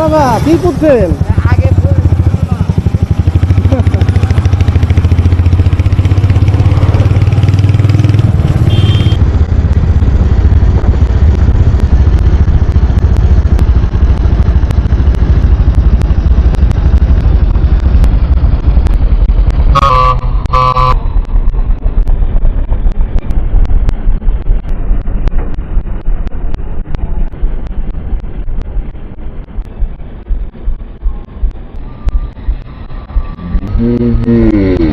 বাবা কি করছেন? Hmm.